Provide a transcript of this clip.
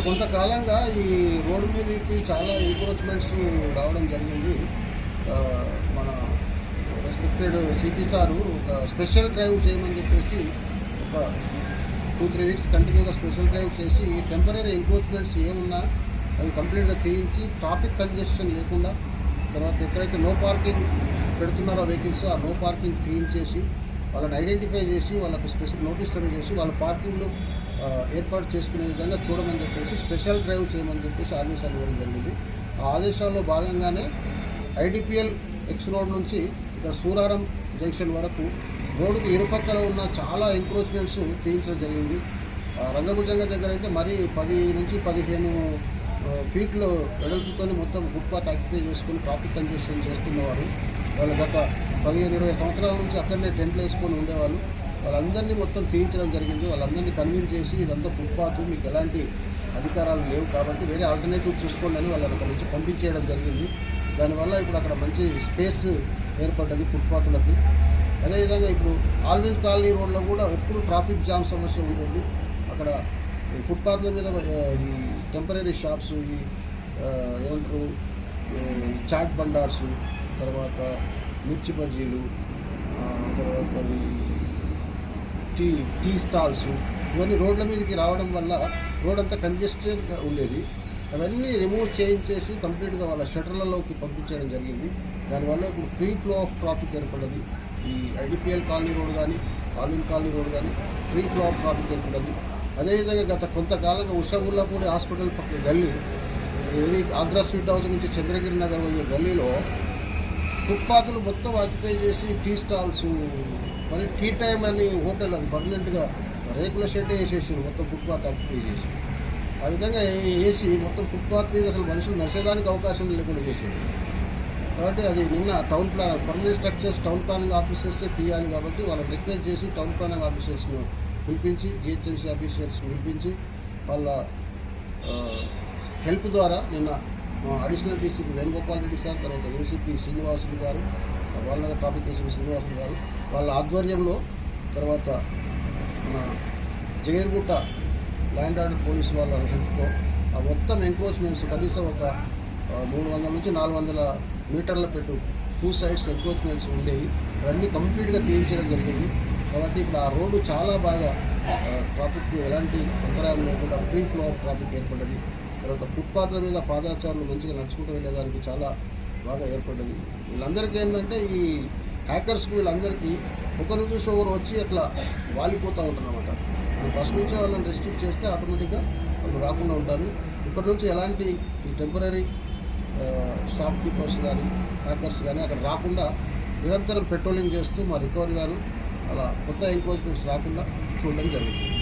కొంతకాలంగా ఈ రోడ్డు మీదకి చాలా ఎంక్రోచ్మెంట్స్ రావడం జరిగింది. మన రెస్పెక్టెడ్ సిపి సారు ఒక స్పెషల్ డ్రైవ్ చేయమని చెప్పేసి ఒక టూ త్రీ వీక్స్ కంటిన్యూగా స్పెషల్ డ్రైవ్ చేసి టెంపరీ ఎంక్రోచ్మెంట్స్ ఏమున్నా అవి కంప్లీట్గా తీయించి ట్రాఫిక్ కంజెషన్ లేకుండా తర్వాత ఎక్కడైతే నో పార్కింగ్ పెడుతున్నారో వెహికల్స్ ఆ నో పార్కింగ్ తీయించేసి వాళ్ళని ఐడెంటిఫై చేసి వాళ్ళకు స్పెషల్ నోటీస్ సర్వ్ చేసి వాళ్ళ పార్కింగ్లో ఏర్పాటు చేసుకునే విధంగా చూడమని చెప్పేసి స్పెషల్ డ్రైవ్ చేయమని చెప్పేసి ఆదేశాలు ఇవ్వడం జరిగింది. ఆ ఆదేశాల్లో భాగంగానే ఐడిపిఎల్ ఎక్స్ రోడ్ నుంచి ఇక్కడ సూరారం జంక్షన్ వరకు రోడ్డుకి ఇరుపక్కల ఉన్న చాలా ఎంక్రోచ్మెంట్స్ తీయించడం జరిగింది. రంగభుజంగ దగ్గర అయితే మరీ పది నుంచి పదిహేను ఫీట్లు వెడల్పుతోనే మొత్తం ఫుట్పాత్ ఆక్యుపై చేసుకుని ట్రాఫిక్ కంజెషన్ చేస్తున్నవారు. వాళ్ళు గత పదిహేను ఇరవై సంవత్సరాల నుంచి అక్కడనే టెంట్లు వేసుకొని ఉండేవాళ్ళు. వాళ్ళందరినీ మొత్తం తీయించడం జరిగింది. వాళ్ళందరినీ కన్విన్స్ చేసి ఇదంతా ఫుట్పాత్ మీకు ఎలాంటి అధికారాలు లేవు కాబట్టి వేరే ఆల్టర్నేటివ్ చూసుకోండి అని వాళ్ళని అక్కడ నుంచి పంపించేయడం జరిగింది. దానివల్ల ఇప్పుడు అక్కడ మంచి స్పేస్ ఏర్పడ్డది ఫుట్పాత్లకి. అదేవిధంగా ఇప్పుడు ఆల్విన్ కాలనీ రోడ్లో కూడా ఎప్పుడు ట్రాఫిక్ జామ్ సమస్య ఉంటుంది. అక్కడ ఈ ఫుట్పాత్ల మీద ఈ టెంపరీ షాప్స్ ఈ ఏమంటారు చాట్ బండార్సు తర్వాత మిర్చి బజ్జీలు తర్వాత ఈ టీ టీ స్టాల్స్ ఇవన్నీ రోడ్ల మీదకి రావడం వల్ల రోడ్ అంతా కంజెస్టెడ్గా ఉండేది. అవన్నీ రిమూవ్ చేయించేసి కంప్లీట్గా వాళ్ళ షటర్లలోకి పంపించడం జరిగింది. దానివల్ల ఇప్పుడు ఫ్రీ ఫ్లో ఆఫ్ ట్రాఫిక్ ఏర్పడ్డది. ఈ ఐడిపిఎల్ కాలనీ రోడ్ కానీ ఆలిన్ కాలనీ రోడ్ కానీ ఫ్రీ ఫ్లో ఆఫ్ ట్రాఫిక్ ఏర్పడ్డది. అదేవిధంగా గత కొంతకాలంగా ఉషాగుల్లాపూడి హాస్పిటల్ పక్కన గల్లీ ఏది ఆగ్రా స్వీట్ హౌస్ నుంచి చంద్రగిరి నగర్ పోయే గల్లీలో ఫుట్పాత్లు మొత్తం ఆక్యుపై చేసి టీ స్టాల్స్ మరి టీ టైం అని హోటల్ అది పర్మనెంట్గా రేకుల షెడ్ వేసేసారు మొత్తం ఫుట్పాత్ ఆక్యుపై చేసి. ఆ విధంగా వేసి మొత్తం ఫుట్పాత్ మీద అసలు మనుషులు నడిచేదానికి అవకాశం లేకుండా చేసింది కాబట్టి అది నిన్న town plan permanent structures town planning ఆఫీసర్సే తీయాలి కాబట్టి వాళ్ళని రిక్వెస్ట్ చేసి టౌన్ ప్లానింగ్ ఆఫీసర్స్ను పిలిపించి జిహెచ్ఎంసీ ఆఫీసర్స్ని పిలిపించి వాళ్ళ హెల్ప్ ద్వారా నిన్న additional DCP Venugopal Reddy sir తర్వాత ఏసీపీ శ్రీనివాసులు గారు వాళ్ళ ట్రాఫిక్ ఏసీపీ శ్రీనివాసన్ గారు. వాళ్ళ ఆధ్వర్యంలో తర్వాత మన జగర్గుట్ట ల్యాండ్ ఆర్డర్ పోలీస్ వాళ్ళ హెల్ప్తో ఆ మొత్తం ఎంక్రోచ్మెంట్స్ కనీసం ఒక మూడు వందల నుంచి నాలుగు వందల మీటర్ల పెట్టు టూ సైడ్స్ ఎంక్రోచ్మెంట్స్ ఉండేవి. అవన్నీ కంప్లీట్గా తీయించడం జరిగింది. కాబట్టి ఇప్పుడు ఆ రోడ్డు చాలా బాగా ట్రాఫిక్ ఎలాంటి అంతరాయం లేకుండా ఫ్రీ ఫ్లో ఆఫ్ ట్రాఫిక్ ఏర్పడ్డది తర్వాత ఫుట్పాత్ల మీద పాదాచారులు మంచిగా నడుచుకుంటూ వెళ్ళేదానికి చాలా బాగా ఏర్పడ్డది. వీళ్ళందరికీ ఏంటంటే ఈ హ్యాకర్స్ వీళ్ళందరికీ ఒకరు చూసి ఒకరు వచ్చి అట్లా వాలిపోతూ ఉంటారు అనమాట ఫస్ట్ నుంచి వాళ్ళని రెస్ట్రిక్ట్ చేస్తే ఆటోమేటిక్గా వాళ్ళు రాకుండా ఉంటారు. ఇప్పటి నుంచి ఎలాంటి ఈ టెంపరీ షాప్ కీపర్స్ కానీ హ్యాకర్స్ కానీ అక్కడ రాకుండా నిరంతరం పెట్రోలింగ్ చేస్తూ మా రికవరీ గారు అలా కొత్త ఎంక్రోచ్మెంట్స్ రాకుండా చూడడం జరుగుతుంది.